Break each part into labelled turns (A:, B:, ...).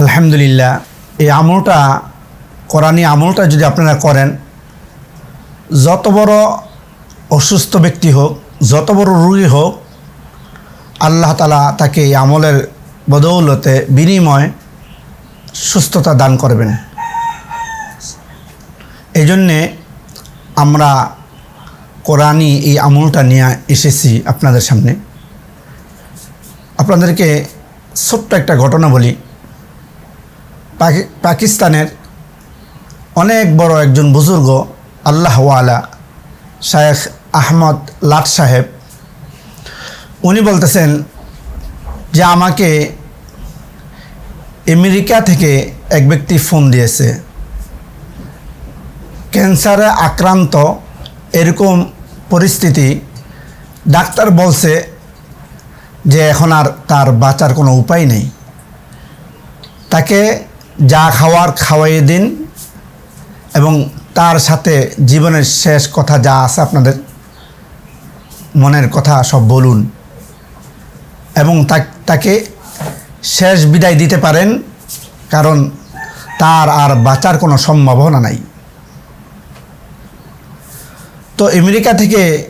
A: আলহামদুলিল্লাহ, এই আমলটা, কোরআনী আমলটা যদি আপনারা করেন, যত বড় অসুস্থ ব্যক্তি হোক, যত বড় রুগী হোক, আল্লাহ তালা তাকে এই আমলের বদৌলতে বিনিময় সুস্থতা দান করবেন। এই জন্যে আমরা কোরআনই এই আমলটা নিয়ে এসেছি আপনাদের সামনে। আপনাদেরকে ছোট্ট একটা ঘটনা বলি। পাকিস্তানের অনেক বড় একজন বুজুর্গ আল্লাহওয়ালা শায়েখ আহমদ লাট সাহেব। উনি বলতেছেন যে আমাকে আমেরিকা থেকে এক ব্যক্তি ফোন দিয়েছে। ক্যান্সারে আক্রান্ত এরকম পরিস্থিতি, ডাক্তার বলছে যে এখন আর তার বাঁচার কোনো উপায় নেই। তাকে যা খাওয়ার খাওয়াইয়ে দিন এবং তার সাথে জীবনের শেষ কথা যা আছে আপনাদের মনের কথা সব বলুন এবং তাকে শেষ বিদায় দিতে পারেন, কারণ তার আর বাঁচার কোনো সম্ভাবনা নাই। তো আমেরিকা থেকে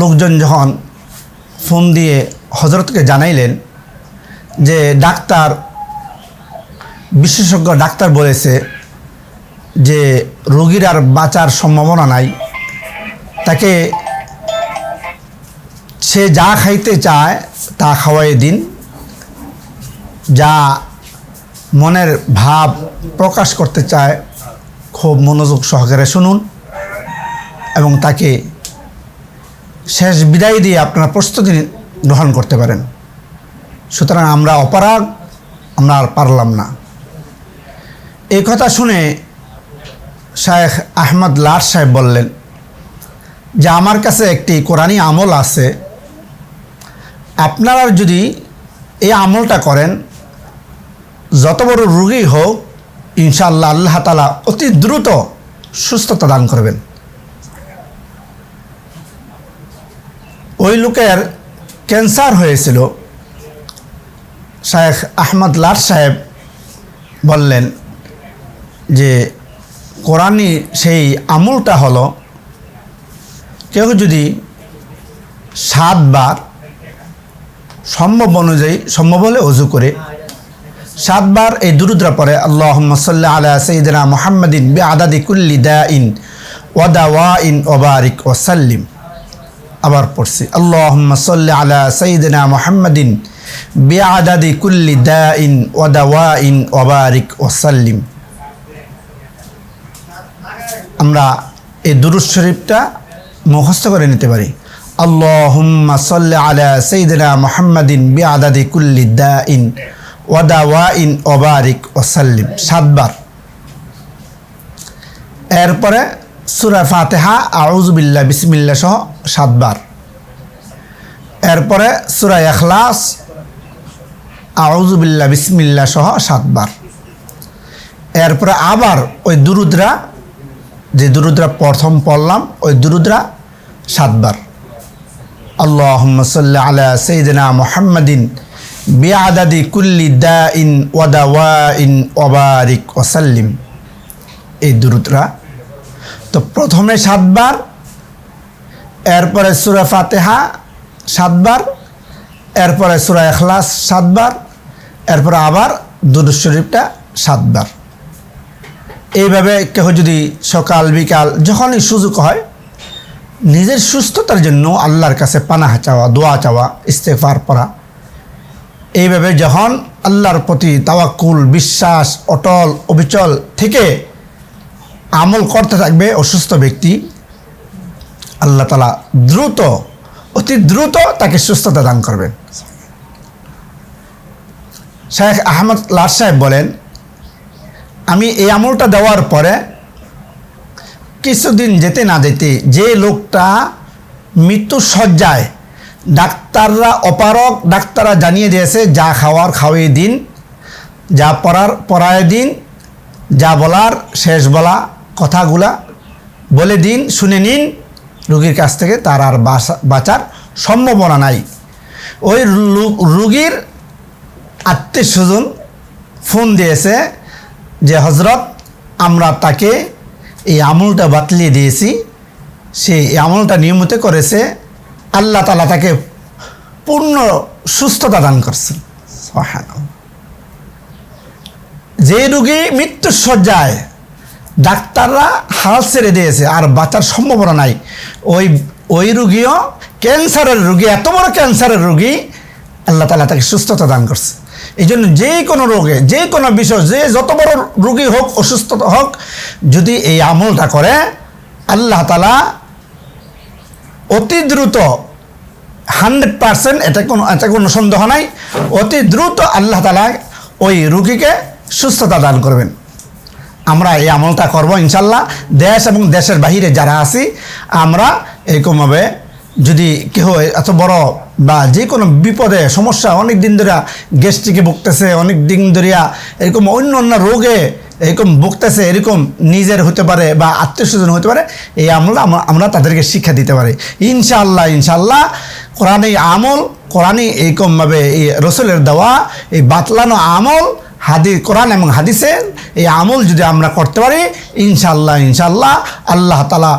A: লোকজন যখন ফোন দিয়ে হজরতকে জানাইলেন যে, ডাক্তার বিশেষজ্ঞ ডাক্তার বলেছে যে রোগীর আর বাঁচার সম্ভাবনা নাই। তাকে সে যা খাইতে চায় তা খাওয়াই দিন। যা মনের ভাব প্রকাশ করতে চায় খুব মনোযোগ সহকারে শুনুন এবং তাকে শেষ বিদায় দিয়ে আপনারা প্রস্তুতি গ্রহণ করতে পারেন। সুতরাং আমরা অপরাগ, আমরা আর পারলাম না। এই কথা শুনে শায়েখ আহমদ লাট সাহেব বললেন, যে আমার কাছে একটি কোরআনী আমল আছে। আপনারা যদি এই আমলটা করেন, যত বড় রুগী হোক, ইনশাআল্লাহ আল্লাহ তালা অতি দ্রুত সুস্থতা দান করবেন। ওই লোকের ক্যান্সার হয়েছিল। শায়েখ আহমদ লাট সাহেব বললেন যে কোরআনি সেই আমলটা হলো, কেউ যদি সাতবার সম্ভব অনুযায়ী, সম্ভব হলে অজু করে, সাতবার এই দুরুদ্রা পরে আল্লাহ সাল্লাহ আলা সঈদনা মোহাম্মদিন বে আদাদি কুল্লি দা ইন ওয়াদা ওয়া ইন ওবারিক ওসাল্লিম আবার পড়ছি আল্লাহ সাল্লাহ আলা সঈদনা মোহাম্মদিন বে আদাদি কুল্লি দা ইন ওয়াদা ওয়া ইন ওবারিক ওসাল্লিম আমরা এই দুরুদ শরীফটা মুখস্থ করে নিতে পারি। আল্লাহুম্মা সাল্লি আলা সাইয়্যিদিনা মুহাম্মাদিন বিআদাদি কুল্লি দাইন ওয়া দাওয়াইন ওবারিক ওসাল্লিম সাতবার। এরপরে সূরা ফাতিহা, আউযু বিল্লাহ, বিসমিল্লাহ সহ সাতবার। এরপরে সূরা ইখলাস, আউযু বিল্লাহ, বিসমিল্লাহ সহ সাতবার। এরপরে আবার ওই দুরুদরা যে দুরুদ্রা প্রথম পড়লাম, ওই দুরুদ্রা সাতবার। আল্লাহ সাল্লাহ আলা মোহাম্মদিন বিআদাদি কুল্লি দা ইন ওয়াদা ওয়া ইন ওবারিক ওসাল্লিম এই দুরুদ্রা। তো প্রথমে সাতবার, এরপরে সুরা ফাতেহা সাতবার, এরপরে সুরা এখলাস সাতবার, এরপরে আবার দুরুদ শরীফটা সাতবার। এইভাবে কেউ যদি সকাল, বিকাল যখনই সুযোগ হয়, নিজের সুস্থতার জন্য আল্লাহর কাছে পানাহা চাওয়া, দোয়া চাওয়া ইস্তেফার পড়া, এইভাবে যখন আল্লাহর প্রতি তাওয়াক্কুল, বিশ্বাস, অটল, অবিচল থেকে আমল করতে থাকবে অসুস্থ ব্যক্তি, আল্লাহ তালা দ্রুত, অতি দ্রুত তাকে সুস্থতা দান করবেন। শেখ আহমদ লাট সাহেব বলেন আমি এই আমলটা দেওয়ার পরে কিছুদিন যেতে না যেতে যে লোকটা মৃত্যু সজ্জায় ডাক্তাররা অপারক ডাক্তাররা জানিয়ে দিয়েছে, যা খাওয়ার খাওয়িয়ে দিন, যা পড়ার পড়ায় দিন, যা বলার শেষ বলা কথাগুলা বলে দিন, শুনে নিন, রুগীর কাছ থেকে তার আর বাঁচার সম্ভাবনা নাই। ওই রুগীর আত্মীয় স্বজন ফোন দিয়েছে যে হজরত আমরা তাকে এই আমলটা বাতলিয়ে দিয়েছি। সে এই আমলটা নিয়মিত করেছে। আল্লাহ তালা তাকে পূর্ণ সুস্থতা দান করছেন। যে রুগী মৃত্যুর সজ্জায় ডাক্তাররা হাল ছেড়ে দিয়েছে, আর বাঁচার সম্ভাবনা নাই। ওই ওই রুগীও ক্যান্সারের রুগী, এত বড় ক্যান্সারের রুগী, আল্লাহ তালা তাকে সুস্থতা দান করছে। এই জন্য যে কোনো রোগে, যে কোনো বিষয়, যে যত বড় রুগী হোক অসুস্থতা হোক, যদি এই আমলটা করে, আল্লাহ তালা অতি দ্রুত হান্ড্রেড পার্সেন্ট এটা কোনো এটা কোনো সন্দেহ নাই, অতি দ্রুত আল্লাহ তালা ওই রুগীকে সুস্থতা দান করবেন। আমরা এই আমলটা করব ইনশাল্লাহ দেশ এবং দেশের বাহিরে যারা আছি, আমরা এরকমভাবে যদি কেহ এত বড় বা যে কোনো বিপদে, সমস্যা অনেক দিন ধরে গ্যাস্ট্রিকে ভুগতেছে অনেক দিন ধরিয়া এরকম অন্য অন্য রোগে এরকম ভুগতেছে, এরকম নিজের হতে পারে বা আত্মীয় স্বজন হতে পারে, এই আমল আমরা- তাদেরকে শিক্ষা দিতে পারি। ইনশাআল্লাহ ইনশাআল্লাহ কোরআনে আমল কোরআনে এইরকমভাবে এই রসুলের দেওয়া, এই বাতলানো আমল হাদি কোরআন এবং হাদিসের এই আমল যদি আমরা করতে পারি ইনশাল্লাহ ইনশাল্লাহ আল্লাহ তালা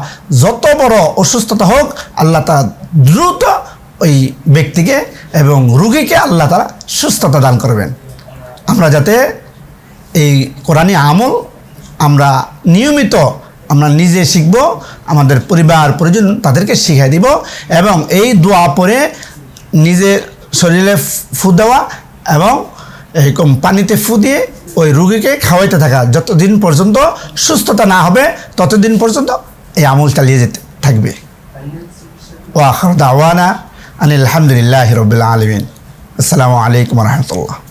A: যত বড় অসুস্থতা হোক, আল্লাহ তালা দ্রুত ওই ব্যক্তিকে এবং রুগীকে আল্লাহ তালা সুস্থতা দান করবেন। আমরা যাতে এই কোরআনী আমল আমরা নিয়মিত আমরা নিজে শিখব, আমাদের পরিবার, পরিজন তাদেরকে শিখাই দিব এবং এই দোয়া পরে নিজের শরীরে ফু দেওয়া এবং এরকম পানিতে ফু দিয়ে ওই রুগীকে খাওয়াইতে থাকা। যতদিন পর্যন্ত সুস্থতা না হবে, ততদিন পর্যন্ত এই আমল চালিয়ে যেতে থাকবে। ও আখর দাওয়ানা আনিল আলহামদুলিল্লাহ রবিল আলমিন। আসসালামু আলাইকুম রহমতুল্লাহ।